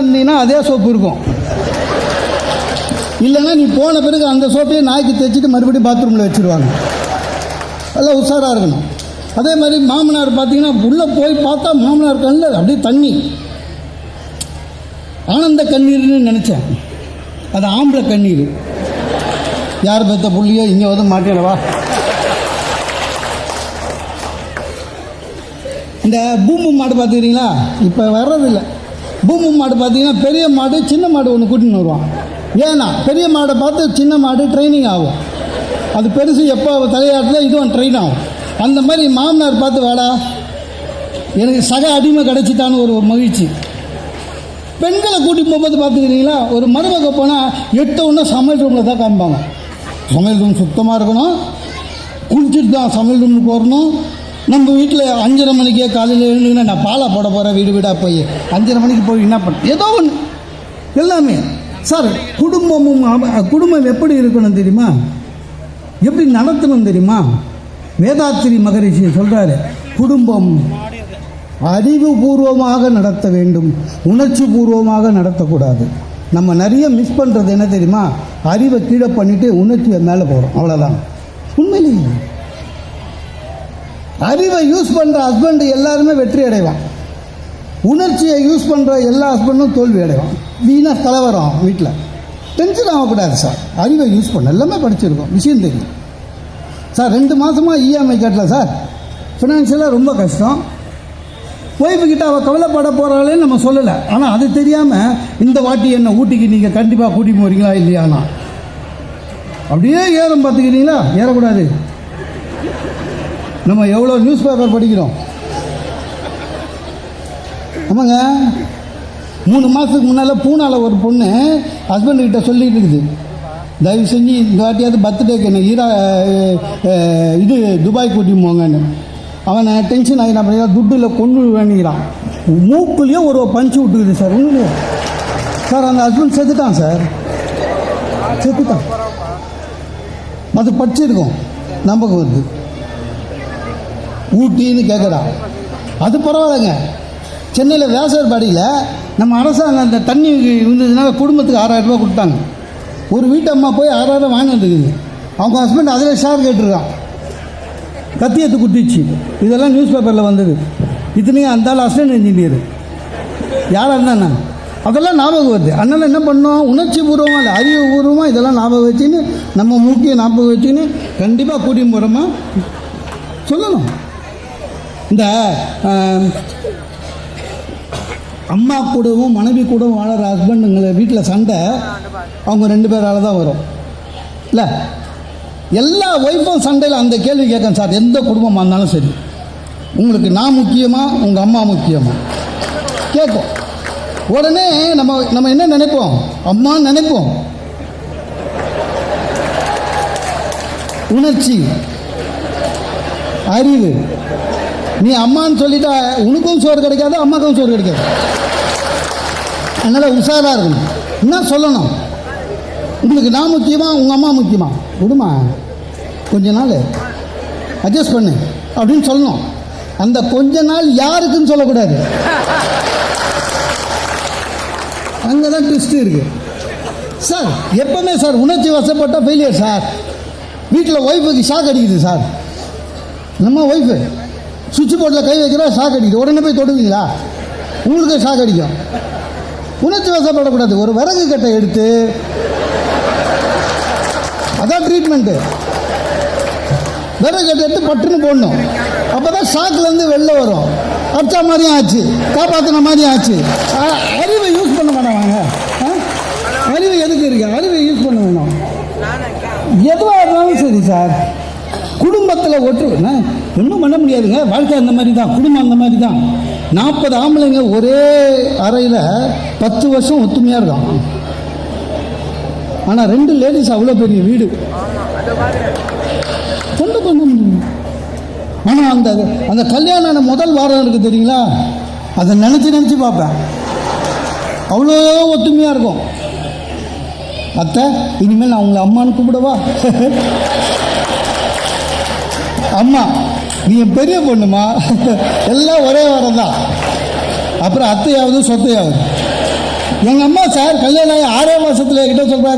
இருந்தீங்கன்னா அதே சோப்பு இருக்கும். இல்லைன்னா நீ போன பிறகு அந்த சோப்பையே நாய்க்கு தைச்சிட்டு மறுபடியும் பாத்ரூமில் வச்சுருவாங்க. எல்லாம் உஷாராக இருக்கணும். அதே மாதிரி மாமனார் பார்த்தீங்கன்னா உள்ளே போய் பார்த்தா மாமனார் கண்ணில் அப்படியே தண்ணி. ஆனந்த கண்ணீர்னு நினச்சேன். அது ஆம்பளை கண்ணீர். யார் பெத்த புள்ளியோ இங்கே வந்து மாட்டேனவா இந்த பூம்பு மாடு பார்த்துக்கிறீங்களா? இப்போ வர்றதில்லை. பூம்பு மாடு பார்த்தீங்கன்னா பெரிய மாடு சின்ன மாடு ஒன்று கூட்டின்னு வருவான். ஏன்னா பெரிய மாடை பார்த்து சின்ன மாடு ட்ரைனிங் ஆகும். அது பெருசு எப்போ தலையாட்டில் இதுவும் ட்ரெயின் ஆகும். அந்த மாதிரி மாமனார் பார்த்து வாடா. எனக்கு சக அடிமை கிடச்சிட்டான்னு ஒரு மகிழ்ச்சி. பெண்களை கூட்டிட்டு போகும்போது பார்த்துக்கிறீங்களா ஒரு மருமக போனால் எட்ட ஒன்று சமையல் ரூமில் தான் காமிப்பாங்க. சமையல் ரூம் சுத்தமாக இருக்கணும். குளிச்சுட்டு தான் சமையல் ரூமுக்கு வரணும். நம்ம வீட்டில் அஞ்சரை மணிக்கே காலையில் எழுந்துங்கன்னா நான் பாலை போட போகிறேன் வீடு வீடாக போய். அஞ்சரை மணிக்கு போய் என்ன பண்ண ஏதோ ஒன்று எல்லாமே. சார் குடும்பமும் குடும்பம் எப்படி இருக்கணும் தெரியுமா? எப்படி நடத்தணும் தெரியுமா? வேதாத்திரி மகரிஷி சொல்கிறாரு குடும்பம் அறிவுபூர்வமாக நடத்த வேண்டும் உணர்ச்சி பூர்வமாக நடத்தக்கூடாது. நம்ம நிறைய மிஸ் பண்ணுறது என்ன தெரியுமா? அறிவை கீழே பண்ணிவிட்டு உணர்ச்சியை மேலே போகிறோம் அவ்வளோதான் உண்மையிலேயே. அறிவை யூஸ் பண்ணுற ஹஸ்பண்ட் எல்லாருமே வெற்றி அடைவான். உணர்ச்சியை யூஸ் பண்ணுற எல்லா ஹஸ்பண்டும் தோல்வி அடைவான். வீணாக கலவரம் வீட்டில் டென்ஷன் ஆகக்கூடாது சார் அறிவை யூஸ் பண்ண. எல்லாமே படிச்சிருக்கோம். விஷயம் தெரியும். சார் ரெண்டு மாதமாக இஎம்ஐ கட்டல சார் ஃபினான்ஷியலாக ரொம்ப கஷ்டம். ஒய்ஃபு கிட்ட அவள் கவலைப்பட போகிறாளே நம்ம சொல்லலை. ஆனால் அது தெரியாமல் இந்த வாட்டி என்ன ஊட்டிக்கு நீங்கள் கண்டிப்பாக கூட்டி போகிறீங்களா இல்லையாண்ணா அப்படியே ஏறும் பார்த்துக்கிறீங்களா ஏறக்கூடாது. நம்ம எவ்வளோ நியூஸ் பேப்பர் படிக்கிறோம்? ஆமாங்க. மூணு மாதத்துக்கு முன்னால் பூனாவில் ஒரு பொண்ணு ஹஸ்பண்டுக்கிட்ட சொல்லிட்டு இருக்குது. தயவு செஞ்சு இந்த வாட்டியாவது பர்த்டேக்கு என்ன ஈரா இது துபாய் கூட்டி போங்கன்னு. அவனை டென்ஷன் ஆகி நான் பண்ணி துட்டில் கொண்டு வேணுங்கிறான் மூக்குலேயே ஒரு பஞ்சு விட்டுக்குது சார் உண்மையிலே சார் அந்த ஹஸ்பண்ட் செத்துட்டான் சார். செத்துட்டான். அது படிச்சிருக்கோம். நம்பகம் வருது ஊட்டின்னு கேட்குறான் அது பரவாயில்லைங்க. சென்னையில் வேசர்பாடியில் நம்ம அரசாங்கம் அந்த தண்ணி இருந்ததுனால குடும்பத்துக்கு ஆறாயிரம் கொடுத்தாங்க. ஒரு வீட்டு அம்மா போய் ஆறாயிரம் வாங்கி அவங்க ஹஸ்பண்ட் அதில் ஷேர் கேட்டுருக்கான். கத்தியத்து குட்டிச்சு இதெல்லாம் நியூஸ் பேப்பரில் வந்தது. இத்தனையும் அந்த ஆள் அசிஸ்டன்ட் இன்ஜினியர் யாராக இருந்தாண்ணா அதெல்லாம் ஞாபகம் வருது. அதனால் என்ன பண்ணோம்? உணர்ச்சி பூர்வமாக இல்லை அறிவு பூர்வமாக இதெல்லாம் ஞாபகம் வச்சுன்னு நம்ம முக்கிய ஞாபகம் வச்சுன்னு கண்டிப்பாக கூட்டி போகிறோமா சொல்லணும். இந்த அம்மா கூடவும் மனைவி கூடவும் வாழற ஹஸ்பண்டுங்களை வீட்டில் சண்டை அவங்க ரெண்டு பேரால் தான் வரும். இல்லை எல்லா ஒய்ஃபும் சண்டையில் அந்த கேள்வி கேட்கணும் சார் எந்த குடும்பமாக இருந்தாலும் சரி. உங்களுக்கு நான் முக்கியமா உங்கள் அம்மா முக்கியமா? கேட்கும் உடனே நம்ம நம்ம என்ன நினைப்போம்? அம்மான்னு நினைப்போம். உணர்ச்சி அறிவு. நீ அம்மான்னு சொல்லிட்டா உனக்கும் சோறு கிடைக்காது அம்மாக்கும் சோறு கிடைக்காது. அதனால் உஷாராக இருக்கணும். என்ன சொல்லணும்? உங்களுக்கு நான் முக்கியமா உங்கள் அம்மா முக்கியமா? விடுமா? கொஞ்ச நாள் அட்ஜஸ்ட் பண்ணு. அப்படின்னு சொல்லணும். அந்த கொஞ்ச நாள் யாருக்குன்னு சொல்லக்கூடாது. அங்கே தான் ட்விஸ்ட் இருக்கு. சார் எப்பவுமே சார் உணர்ச்சி வசப்பட்டால் ஃபெயிலியர் சார் வீட்டில் ஒய்ஃபுக்கு ஷாக் அடிக்குது சார் நம்ம ஒய்ஃபு சுவிட்ச் போர்டில் கை வைக்கிறா ஷாக் அடிக்குது உடனே போய் தொடுவீங்களா? உங்களுக்கு ஷாக் அடிக்கும். உணர்ச்சி வசப்படக்கூடாது. ஒரு விறகு கட்டை எடுத்து அதான் ட்ரீட்மெண்ட்டு விறகு கட்டை எடுத்து பட்டுன்னு போடணும். அப்போ தான் ஷாக்லேருந்து வெளில வரும். அடிச்சா மாதிரியும் ஆச்சு. காப்பாற்றின மாதிரியும் ஆச்சு. அறிவை யூஸ் பண்ண மாட்டாங்க அறிவு எதுக்கு இருக்கு? அறிவை யூஸ் பண்ண வேணும். எதுவாக இருந்தாலும் சரி சார் குடும்பத்தில் ஒற்று என்ன, ஒன்றும் பண்ண முடியாதுங்க. வாழ்க்கை அந்த மாதிரி தான் குடும்பம் அந்த மாதிரி தான் நாற்பது ஆம்பளைங்க ஒரே அறையில் பத்து வருஷம் ஒத்துமையாக இருக்கான் ஆனால் ரெண்டு லேடிஸ் அவ்வளோ பெரிய வீடு. கொண்டு பண்ண முடியும் ஆனால் அந்த அந்த கல்யாணம் ஆன முதல் வாரம் இருக்குது தெரியுங்களா? அதை நினச்சி நினச்சி பார்ப்பேன். அவ்வளோ ஒத்துமையாக இருக்கும். அத்தை இனிமேல் நான் உங்களை அம்மான்னு கூப்பிடவா? அம்மா நீ என் பெரிய பொண்ணுமா? எல்லாம் ஒரே வாரம் தான் அப்புறம் அத்தையாவது சொத்தையாவது. எங்கள் அம்மா சார் கல்யாணம் ஆகி ஆறே மாதத்தில் என்கிட்ட சொல்கிறாங்க